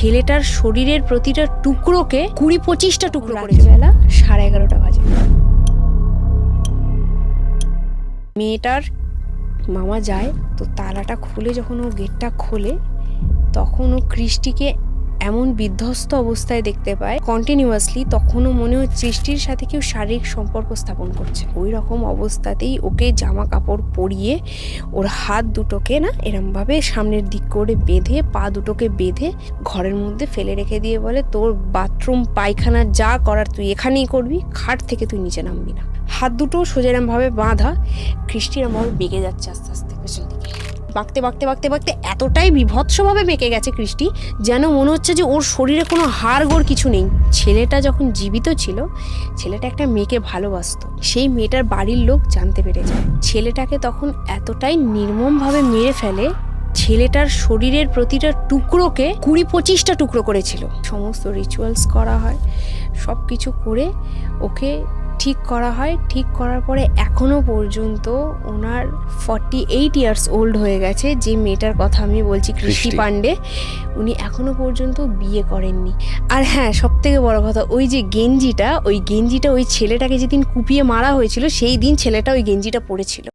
ছেলেটার শরীরের প্রতিটা টুকরোকে কুড়ি পঁচিশটা টুকরো করে বেলা সাড়ে এগারোটা বাজে। মেয়েটার মামা যায় তো তালাটা খুলে যখন ও গেটটা খোলে তখন ও কৃষ্টিকে এমন বিধ্বস্ত অবস্থায় দেখতে পায় কন্টিনিউয়াসলি তখনও মনে হয় সৃষ্টির সাথে কেউ শারীরিক সম্পর্ক স্থাপন করছে। ওই রকম অবস্থাতেই ওকে জামা কাপড় পরিয়ে ওর হাত দুটোকে না এরমভাবে সামনের দিক করে বেঁধে, পা দুটোকে বেঁধে ঘরের মধ্যে ফেলে রেখে দিয়ে বলে, তোর বাথরুম, পায়খানা যা করার তুই এখানেই করবি, খাট থেকে তুই নিচে নামবি না। হাত দুটো সোজেরামভাবে বাঁধা খ্রিস্টির আমার বেগে যাচ্ছে আস্তে আস্তে পেছন দিকে। বাঁকতে বাঁকতে বাঁকতে বাঁকতে এতটাই বিভৎসভাবে বেঁকে গেছে কৃষ্টি, যেন মনে হচ্ছে যে ওর শরীরে কোনো হাড় গোড় কিছু নেই। ছেলেটা যখন জীবিত ছিল, ছেলেটা একটা মেয়েকে ভালোবাসতো। সেই মেয়েটার বাড়ির লোক জানতে পেরে যায়। ছেলেটাকে তখন এতটাই নির্মমভাবে মেরে ফেলে, ছেলেটার শরীরের প্রতিটা টুকরোকে কুড়ি পঁচিশটা টুকরো করেছিল। সমস্ত রিচুয়ালস করা হয় সব কিছু করে ওকে ঠিক করা হয়। ঠিক করার পরে এখনও পর্যন্ত ওনার ফর্টি এইট ইয়ার্স ওল্ড হয়ে গেছে। যে মেয়েটার কথা আমি বলছি কৃষ্টি পাণ্ডে উনি এখনও পর্যন্ত বিয়ে করেননি। আর হ্যাঁ সব থেকে বড় কথা ওই যে গেঞ্জিটা ওই গেঞ্জিটা ওই ছেলেটাকে যেদিন কুপিয়ে মারা হয়েছিল সেই দিন ছেলেটা ওই গেঞ্জিটা পরেছিল।